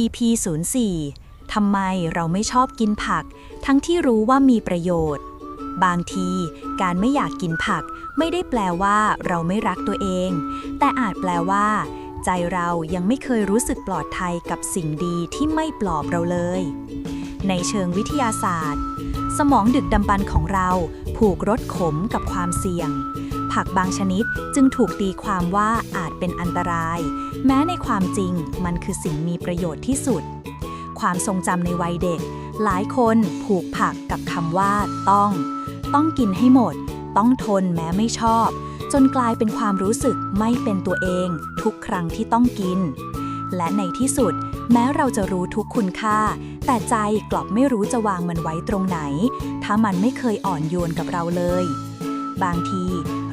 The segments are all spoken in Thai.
EP 04ทำไมเราไม่ชอบกินผัก ทั้งที่รู้ว่ามีประโยชน์ บางทีการไม่อยากกินผัก ไม่ได้แปลว่าเราไม่รักตัวเอง แต่อาจแปลว่า ใจเรายังไม่เคยรู้สึกปลอดภัยกับสิ่งดีที่ไม่ปลอบเราเลย ในเชิงวิทยาศาสตร์ สมองดึกดำบรรของเราผูกรสขมกับความเสี่ยง ผักบางชนิดจึงถูกตีความว่าอาจเป็นอันตราย แม้ในความจริงมันคือสิ่งมีประโยชน์ที่สุด ความทรงจำในวัยเด็ก หลายคนผูกผักกับคำว่าต้อง ต้องกินให้หมด ต้องทนแม้ไม่ชอบ จนกลายเป็นความรู้สึกไม่เป็นตัวเอง ทุกครั้งที่ต้องกิน และในที่สุด แม้เราจะรู้ทุกคุณค่า แต่ใจกลับไม่รู้จะวางมันไว้ตรงไหน ถ้ามันไม่เคยอ่อนโยนกับเราเลย บางที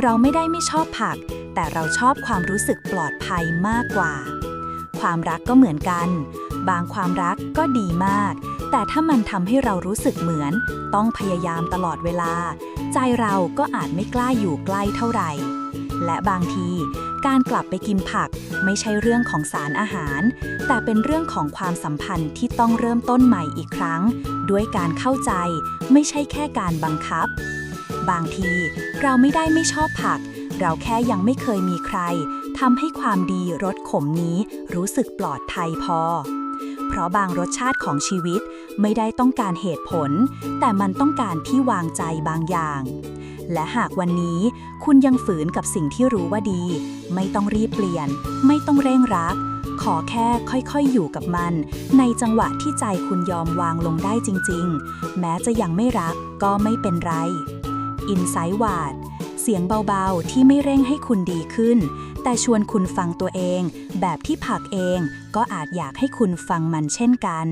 เราไม่ได้ไม่ชอบผัก แต่เราชอบความรู้สึกปลอดภัยมากกว่า ความรักก็เหมือนกัน บางความรักก็ดีมาก แต่ถ้ามันทำให้เรารู้สึกเหมือน ต้องพยายามตลอดเวลา ใจเราก็อาจไม่กล้าอยู่ใกล้เท่าไหร่ และบางทีการกลับไปกินผักไม่ใช่เรื่องของสารอาหาร แต่เป็นเรื่องของความสัมพันธ์ที่ต้องเริ่มต้นใหม่อีกครั้ง ด้วยการเข้าใจไม่ใช่แค่การบังคับ บางที เราไม่ได้ไม่ชอบผัก เราแค่ยังไม่เคยมีใครทำให้ความดีรสขมนี้รู้สึกปลอดภัยพอ เพราะบางรสชาติของชีวิตไม่ได้ต้องการเหตุผล แต่มันต้องการที่วางใจบางอย่าง และหากวันนี้คุณยังฝืนกับสิ่งที่รู้ว่าดี ไม่ต้องรีบเปลี่ยน ไม่ต้องเร่งรัก ขอแค่ค่อยๆอยู่กับมัน ในจังหวะที่ใจคุณยอมวางลงได้จริง ๆ แม้จะยังไม่รักก็ไม่เป็นไร อินไซต์วาดเสียงเบาๆ ที่ไม่เร่งให้คุณดีขึ้น แต่ชวนคุณฟังตัวเอง แบบที่ผักเองก็อาจอยากให้คุณฟังมันเช่นกัน